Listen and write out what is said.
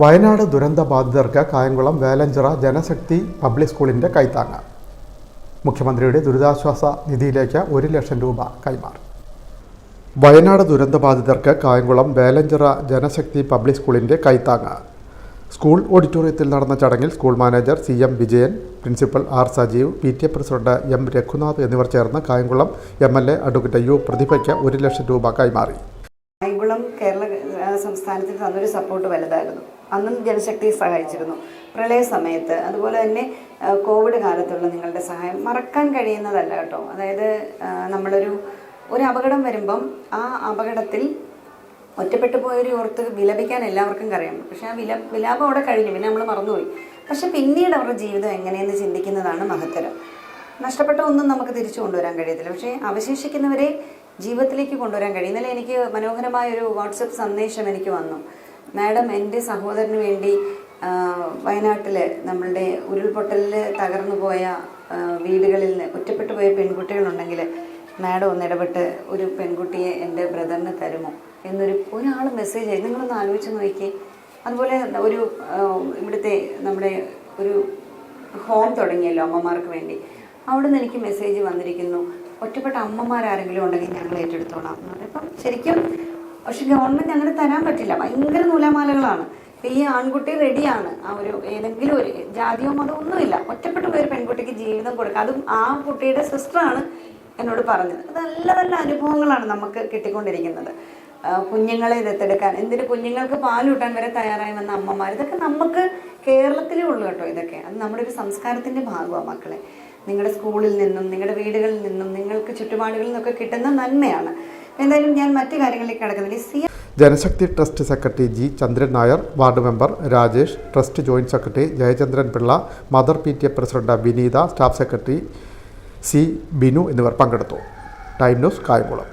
വയനാട് ദുരന്ത ബാധിതർക്ക് കായംകുളം വേലഞ്ചിറ ജനശക്തി പബ്ലിക് സ്കൂളിന്റെ കൈത്താങ്ങ്. മുഖ്യമന്ത്രിയുടെ ദുരിതാശ്വാസ നിധിയിലേക്ക് ഒരു ലക്ഷം രൂപ കൈമാറി. വയനാട് ദുരന്ത ബാധിതർക്ക് കായംകുളം വേലഞ്ചിറ ജനശക്തി പബ്ലിക് സ്കൂളിന്റെ കൈത്താങ്ങ്. സ്കൂൾ ഓഡിറ്റോറിയത്തിൽ നടന്ന ചടങ്ങിൽ school manager C M Vijayan principal R Sajeev P T A president M Raghunath എന്നിവർ ചേർന്ന് Kayamkulam M L A advocate U പ്രതിഭയ്ക്ക് ഒരു ലക്ഷം രൂപ കൈമാറി. കായംകുളം കേരള സംസ്ഥാനത്തിന് തന്നൊരു സപ്പോർട്ട് വലുതായിരുന്നു. അന്നും ജനശക്തി സഹായിച്ചിരുന്നു. പ്രളയ സമയത്ത്. അതുപോലെ തന്നെ കോവിഡ് കാലത്തുള്ള നിങ്ങളുടെ സഹായം മറക്കാൻ കഴിയുന്നതല്ല കേട്ടോ. അതായത് നമ്മളൊരു ഒരു അപകടം വരുമ്പം ആ അപകടത്തിൽ ഒറ്റപ്പെട്ടു പോയൊരു ഓർത്ത് വിലപിക്കാൻ എല്ലാവർക്കും കറിയാം. പക്ഷെ ആ വില വിലാപം അവിടെ കഴിഞ്ഞു. പിന്നെ നമ്മൾ മറന്നുപോയി. പക്ഷെ പിന്നീട് അവരുടെ ജീവിതം എങ്ങനെയെന്ന് ചിന്തിക്കുന്നതാണ് മഹത്തരം. നഷ്ടപ്പെട്ട ഒന്നും നമുക്ക് തിരിച്ചു കൊണ്ടുവരാൻ കഴിയത്തില്ല. പക്ഷേ അവശേഷിക്കുന്നവരെ ജീവിതത്തിലേക്ക് കൊണ്ടുവരാൻ കഴിയും. ഇന്നലെ എനിക്ക് മനോഹരമായ ഒരു വാട്സപ്പ് സന്ദേശം എനിക്ക് വന്നു. മാഡം എന്റെ സഹോദരന് വേണ്ടി വയനാട്ടിൽ നമ്മളുടെ ഉരുൾപൊട്ടലിൽ തകർന്നു പോയ വീടുകളിൽ നിന്ന് ഒറ്റപ്പെട്ടു പോയ പെൺകുട്ടികളുണ്ടെങ്കിൽ മാഡം ഒന്ന് ഇടപെട്ട് ഒരു പെൺകുട്ടിയെ എന്റെ ബ്രദറിന് തരുമോ? എന്നൊരു ഒരാൾ മെസ്സേജ് ആയി. നിങ്ങളൊന്ന് ആലോചിച്ച് നോക്കിയേ അതുപോലെ ഒരു ഇവിടുത്തെ നമ്മുടെ ഒരു ഹോം തുടങ്ങിയല്ലോ അമ്മമാർക്ക് വേണ്ടി. അവിടുന്ന് എനിക്ക് മെസ്സേജ് വന്നിരിക്കുന്നു. ഒറ്റപ്പെട്ട അമ്മമാരാരെങ്കിലും ഉണ്ടെങ്കിൽ ഞങ്ങൾ ഏറ്റെടുത്തോളാം എന്ന് പറഞ്ഞു. അപ്പം ശരിക്കും പക്ഷെ ഗവൺമെന്റ് അങ്ങനെ തരാൻ പറ്റില്ല. ഭയങ്കര നൂലാമാലകളാണ്. ഈ ആൺകുട്ടി റെഡിയാണ് ആ ഒരു ഏതെങ്കിലും ഒരു ജാതിയോ മതമോ ഒന്നുമില്ല. ഒറ്റപ്പെട്ട പോയൊരു പെൺകുട്ടിക്ക് ജീവിതം കൊടുക്കുക അതും ആ കുട്ടിയുടെ സിസ്റ്ററാണ് എന്നോട് പറഞ്ഞത്. നല്ല നല്ല അനുഭവങ്ങളാണ് നമുക്ക് കിട്ടിക്കൊണ്ടിരിക്കുന്നത്. കുഞ്ഞുങ്ങളെ ദത്തെടുക്കാൻ. എന്തിന് കുഞ്ഞുങ്ങൾക്ക് പാലൂട്ടാൻ വരെ തയ്യാറായി വന്ന അമ്മമാർ? ഇതൊക്കെ നമുക്ക് കേരളത്തിലേ ഉള്ളൂ കേട്ടോ ഇതൊക്കെ. അത് നമ്മുടെ ഒരു സംസ്കാരത്തിന്റെ ഭാഗമാണ് മക്കളെ. നിങ്ങളുടെ സ്കൂളിൽ നിന്നും നിങ്ങളുടെ വീടുകളിൽ നിന്നും നിങ്ങൾക്ക് ചുറ്റുപാടുകളിൽ നിന്നൊക്കെ കിട്ടുന്ന നന്മയാണ്. എന്തായാലും ഞാൻ മറ്റു കാര്യങ്ങളിലേക്ക് കിടക്കുന്നില്ല. C Janashakthi trust secretary G Chandran Nair ward member Rajesh trust joint secretary Jayachandran Pillai mother P T A president Vineetha staff secretary C Binu എന്നിവർ പങ്കെടുത്തു. Time news Kayamkulam.